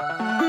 มี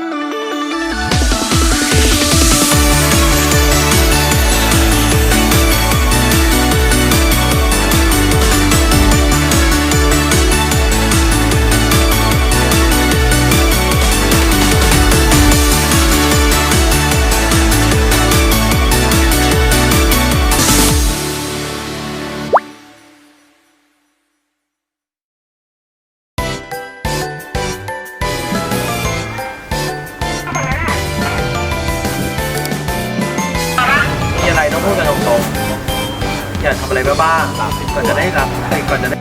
อย่าทำอะไรบ้าๆก่อนจะได้รับเอ้ยก่อนจะได้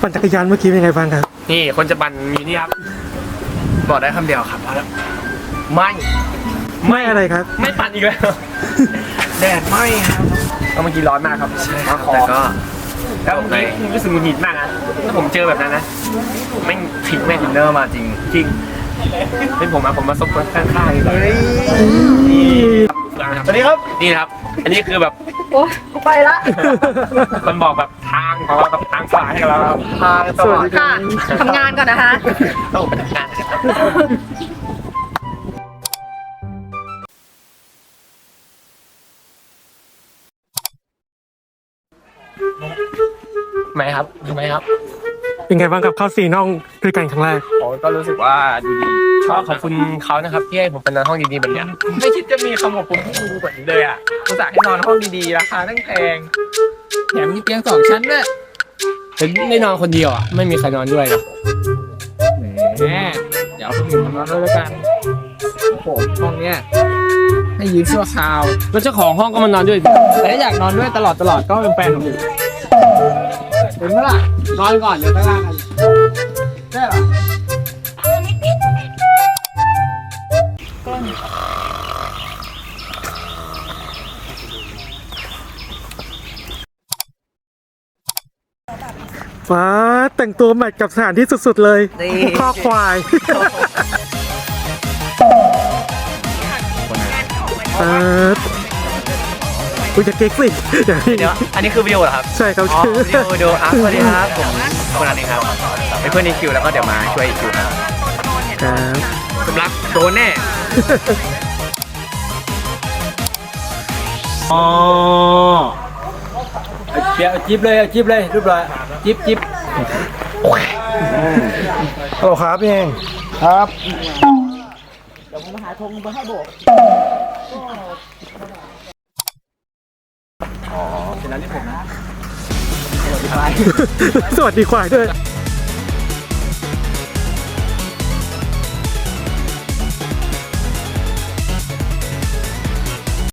ปั่นจักรยานเมื่อกี้เป็นยังไงบ้างครับ นี่คนจะบันมีนี่ครับ บอกได้คำเดียวครับพอแล้วไม่ไม่อะไรครับ ไม่ปั่นอีกแล้ว แดดไหม่ครับก็เมื่อกี้ร้อนมากครับมาคอแต่ก็ แล้วเมื่อกี้รู้สึกหงุดหงิดมากนะถ้าผมเจอแบบนั้นนะแม่งทิ้งแม่งอินเนอร์มาจริงจริงเป็นผมอะผมมาซบคนข้างๆเลยนี่สวัสดีครับนี่นะครับ อันนี้คือแบบโอ้ยกูไปละมันบอกแบบทางของเรากับทางสายให้กับเราครับทางสว่างค่ะทำงานก่อนนะคะต้องไปทำงานนะครับ ทำไมครับทำไมครับเป็นไงบ้างครับเข้าสี่น้องด้วยกันครั้งแรกผมก็รู้สึกว่าดีชอบขอบคุณเขานะครับที่ให้ผมเป็นนอนห้องดีๆแบบเนี้ยไม่คิดจะมีคำขอบคุณที่ดีกว่านี้เลยอะอุตส่าห์ให้นอนห้องดีๆราคาตั้งแพงแถมมีเตียงสองชั้นด้วยแต่ได้นอนคนเดียวอะไม่มีใครนอนด้วยนะแหมเดี๋ยวคนอื่นมานอนด้วยแล้วกันผมห้องเนี้ยให้ยืมชั่วคราวแล้วเจ้าของห้องก็มานอนด้วยแต่ถ้าอยากนอนด้วยตลอดตลอดก็เป็นแฟนผมอยู่ เห็นไหมล่ะนอนก่อนเดี๋ยวไปว่ากันได้หรอ ฟ้าแต่งตัวแมทกับสถานที่สุด ๆ เลยนี่ ข้อควาย เออ อุ้ยจะเก๊กสิเดี๋ยวเดี๋ยวอันนี้คือวิดีโอเหรอครับใช่ครับอ๋อชื่อวิดีโอวิดีโออะสวัสดีครับผมคนนั้นเองครับเป็นเพื่อนในคิวแล้วก็เดี๋ยวมาช่วยอีกคิวครับครับสำหรับโดนแน่อ๋อเดี๋ยวจิบเลยจิบเลยรูปเลยจิบจิบฮัลโหลครับพี่เองครับ สวัสดีควายด้วย